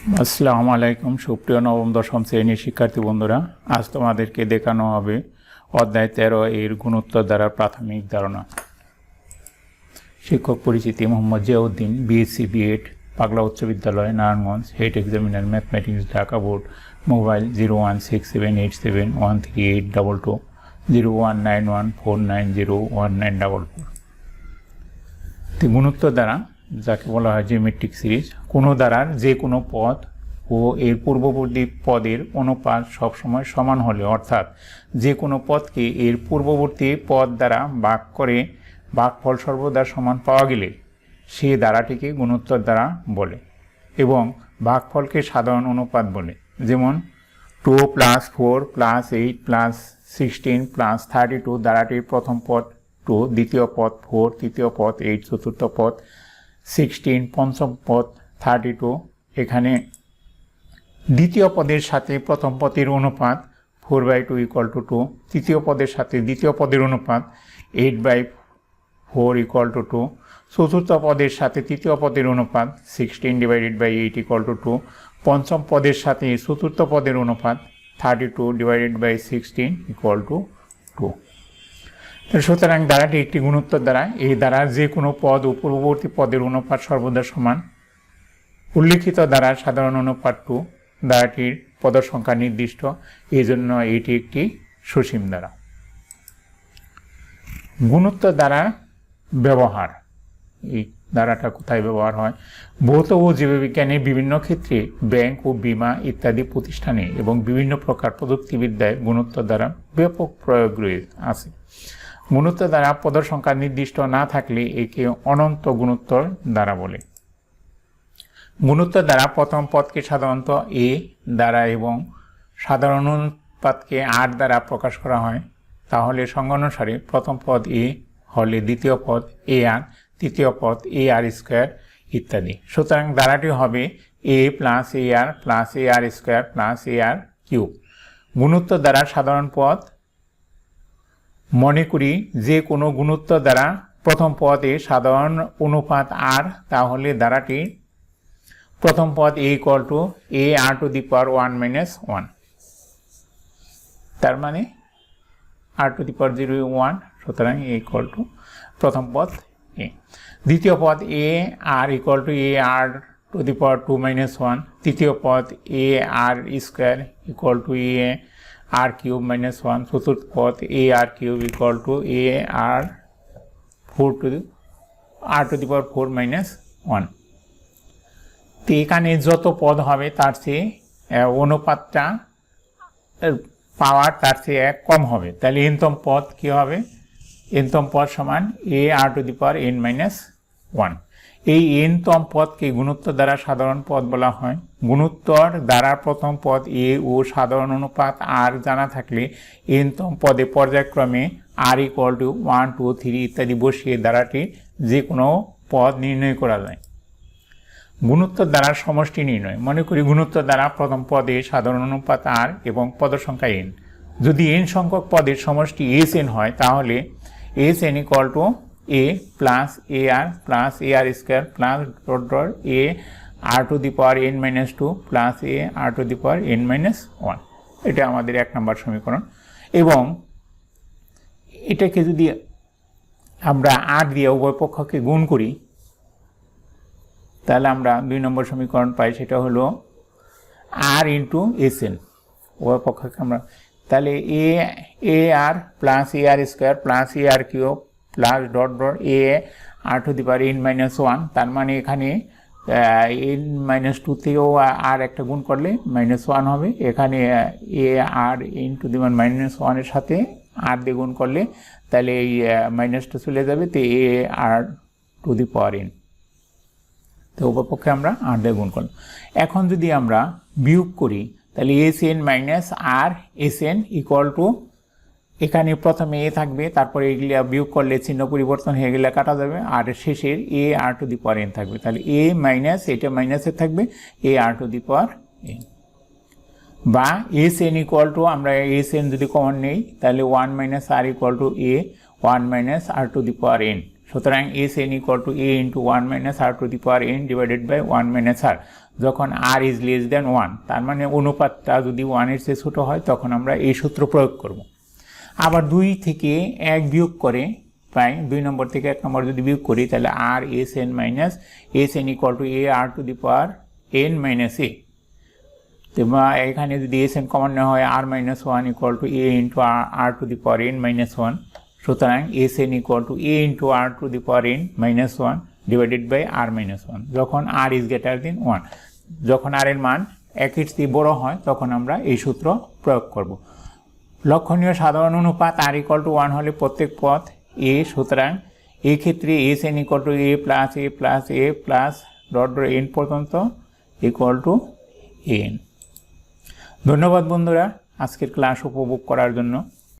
আসসালামু আলাইকুম, সুপ্রিয় নবম, দশম শ্রেণির শিক্ষার্থী বন্ধুরা। আজ তোমাদেরকে দেখানো হবে অধ্যায় তেরো এর গুণোত্তর দ্বারা প্রাথমিক ধারণা। শিক্ষক পরিচিতি মোহাম্মদ জিয়াউদ্দিন বিএসসি বিএড পাগলা উচ্চ বিদ্যালয়, Narayanganj head examiner mathematics Dhaka board mobile zero one six seven eight seven one three eight double two zero one nine one four nine zero one nine double four গুণোত্তর দ্বারা যাকে বলা হয় geometric series কোনো দ্বারার যে কোনো পদ ও এর পূর্ববর্তী পদের অনুপাত সবসময় সমান হলে, অর্থাৎ যে কোনো পদকে এর পূর্ববর্তী পদ দ্বারা ভাগ করে ভাগফল সর্বদা সমান পাওয়া গেলে, সে দ্বারাটিকে গুণোত্তর দ্বারা বলে এবং ভাগফলকে সাধারণ অনুপাত বলে। যেমন two plus four plus eight plus sixteen plus thirty two দ্বারাটির প্রথম পদ টু দ্বিতীয় পদ ফোর তৃতীয় পদ এইট চতুর্থ পদ সিক্সটিন পঞ্চম পদ থার্টি টু এখানে দ্বিতীয় পদের সাথে প্রথম পদের অনুপাত four by two equal to two তৃতীয় পদের সাথে দ্বিতীয় পদের অনুপাত eight by four equal to two চতুর্থ পদের সাথে তৃতীয় পদের অনুপাত sixteen divided by eight equal to two পঞ্চম পদের সাথে চতুর্থ পদের অনুপাত thirty two divided by sixteen equal to two সুতরাং দ্বারাটি একটি গুণোত্তর দ্বারা এই দ্বারা যে কোনো পদ ও পূর্ববর্তী পদের অনুপাত সর্বদা সমান। উল্লিখিত দ্বারা সাধারণ অনুপাত টু। দ্বারাটির পদ সংখ্যা নির্দিষ্ট। এই জন্য এটি একটি সসীম দ্বারা গুণোত্তর দ্বারা ব্যবহার। এই দ্বারাটা কোথায় ব্যবহার হয়? ভৌত ও জীববিজ্ঞানে বিভিন্ন ক্ষেত্রে ব্যাংক ও বিমা ইত্যাদি প্রতিষ্ঠানে এবং বিভিন্ন প্রকার প্রযুক্তিবিদ্যায় গুণোত্তর দ্বারা ব্যাপক প্রয়োগ রয়েছে আছে। গুণোত্তর দ্বারা পদের সংখ্যা নির্দিষ্ট না থাকলে একে অনন্ত গুণোত্তর দ্বারা বলে। গুণোত্তর দ্বারা প্রথম পদকে সাধারণত এ দ্বারা এবং সাধারণ অনুপাতকে আর দ্বারা প্রকাশ করা হয়। তাহলে সংজ্ঞানুসারে প্রথম পদ এ হলে দ্বিতীয় পদ এ আর, তৃতীয় পদ এ আর স্কোয়ার ইত্যাদি। সুতরাং দ্বারাটি হবে A plus A R plus A R square plus A R cube. গুণোত্তর দ্বারা সাধারণ পদ মনে করি যে কোনো গুণোত্তর দ্বারা প্রথম পদে সাধারণ অনুপাত আর তাহলে দ্বারাটি প্রথম পদ A equal to A R to the power one minus one তার মানে R to the power zero one সুতরাং এ ইকুয়াল টু প্রথম পদ এ দ্বিতীয় পদ A R equal to A R to the power two minus one তৃতীয় পদ A R square equal to A R cube minus one চতুর্থ পদ A R cube equal to A R four to R to the power four minus one তো এখানে যত পদ হবে, তার চেয়ে অনুপাতটা পাওয়ার তার চেয়ে এক কম হবে। তাহলে এনতম পদ কি হবে? এনতম পদ সমান A R to the power N minus one এই এনতম পদকে গুণোত্তর দ্বারা সাধারণ পদ বলা হয়। গুণোত্তর দ্বারা প্রথম পদ এ ও সাধারণ অনুপাত আর জানা থাকলে এনতম পদে পর্যায়ক্রমে R equal to one two three ইত্যাদি বসিয়ে দ্বারাটি যে কোনো পদ নির্ণয় করা যায়। গুণোত্তর দ্বারা সমষ্টি নির্ণয়। মনে করি গুণোত্তর দ্বারা প্রথম পদে সাধারণ অনুপাত আর এবং পদ সংখ্যা এন যদি এন সংখ্যক পদের সমষ্টি এস এন হয়, তাহলে S N equal to A R plus A R square plus dot dot A R to the power N minus two plus A R to the power N minus one এটা আমাদের এক নম্বর সমীকরণ। এবং এটাকে যদি আমরা আর দিয়ে উভয় পক্ষকে গুণ করি, তাহলে আমরা দুই নম্বর সমীকরণ পাই, সেটা হলো আর ইন্টু এস এন উভয় পক্ষকে আমরা তাহলে A A R plus A R square plus A R cube plus dot dot A R to the power N minus one তার মানে এখানে এন মাইনাস টু থেকেও আর একটা গুণ করলে মাইনাস ওয়ান হবে। এখানে A R in to the মান মাইনাস ওয়ানের সাথে আর দিয়ে গুণ করলে তাহলে এই মাইনাসটা চলে যাবে, তো এ R two the power N তো উপপক্ষে আমরা আর দিয়ে গুণ করলাম। এখন যদি আমরা বিয়োগ করি, তাহলে S N minus R S N equal to এখানে প্রথমে এ থাকবে, তারপরে এগুলি বিয়োগ করলে চিহ্ন পরিবর্তন হয়ে গেলে কাটা যাবে, আর শেষের এ R two the power N থাকবে। তাহলে এ মাইনাস, এটা মাইনাসে থাকবে, A R to the power N বা এস এন ইকুয়াল টু, আমরা এস এন যদি কমন নেই, তাহলে one minus R equal to A, one minus R to the power N সুতরাং S N equal to A into one minus R to the power N divided by one minus R. যখন R is less than one, তার মানে অনুপাতটা যদি ওয়ানের চেয়ে ছোটো হয়, তখন আমরা এই সূত্র প্রয়োগ করব। আবার দুই থেকে এক বিয়োগ করে পাই দুই নম্বর থেকে এক নম্বর যদি বিয়োগ করি, তাহলে R S N minus S N equal to A R to the power N minus A. তো এখানে যদি এস এন কমন নেওয়া হয়, R minus one equal to A into R to the power N minus one. সুতরাং S N equal to A into R to the power N minus one divided by R minus one. যখন R is greater than one যখন R এর মান একের চেয়ে বড় হয়, তখন আমরা এই সূত্র প্রয়োগ করব। লক্ষণীয় সাধারণ অনুপাত আর ইকল টু ওয়ান হলে প্রত্যেক পথ এ সুতরাং এক্ষেত্রে ক্ষেত্রে S N equal to A plus A plus A plus dot dot N পর্যন্ত ইকুয়াল টু এন ধন্যবাদ বন্ধুরা, আজকের ক্লাস উপভোগ করার জন্য।